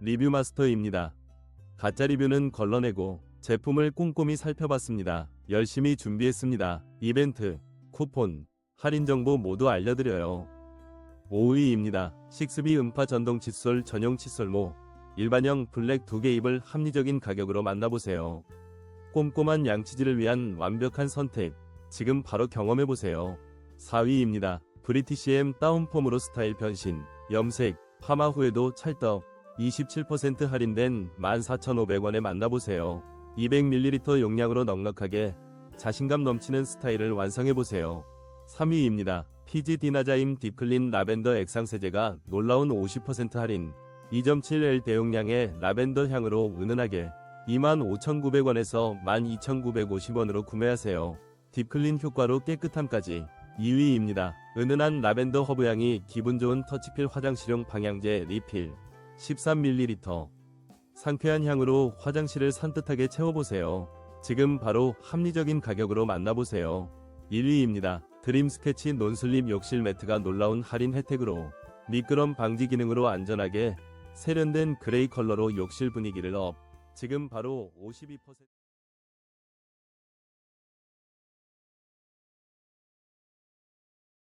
리뷰 마스터입니다. 가짜 리뷰는 걸러내고 제품을 꼼꼼히 살펴봤습니다. 열심히 준비했습니다. 이벤트, 쿠폰, 할인 정보 모두 알려드려요. 5위입니다. 식스비 음파 전동 칫솔 전용 칫솔모 일반형 블랙 두개 입을 합리적인 가격으로 만나보세요. 꼼꼼한 양치질을 위한 완벽한 선택. 지금 바로 경험해보세요. 4위입니다. 브리티시엠 다운폼으로 스타일 변신, 염색, 파마 후에도 찰떡, 27% 할인된 14,500원에 만나보세요. 200ml 용량으로 넉넉하게 자신감 넘치는 스타일을 완성해보세요. 3위입니다. 피지 디나자임 딥클린 라벤더 액상 세제가 놀라운 50% 할인, 2.7L 대용량의 라벤더 향으로 은은하게 25,900원에서 12,950원으로 구매하세요. 딥클린 효과로 깨끗함까지 2위입니다. 은은한 라벤더 허브향이 기분 좋은 터치필 화장실용 방향제 리필 13ml 상쾌한 향으로 화장실을 산뜻하게 채워보세요. 지금 바로 합리적인 가격으로 만나보세요. 1위입니다. 드림 스케치 논슬립 욕실 매트가 놀라운 할인 혜택으로 미끄럼 방지 기능으로 안전하게 세련된 그레이 컬러로 욕실 분위기를 업. 지금 바로 52%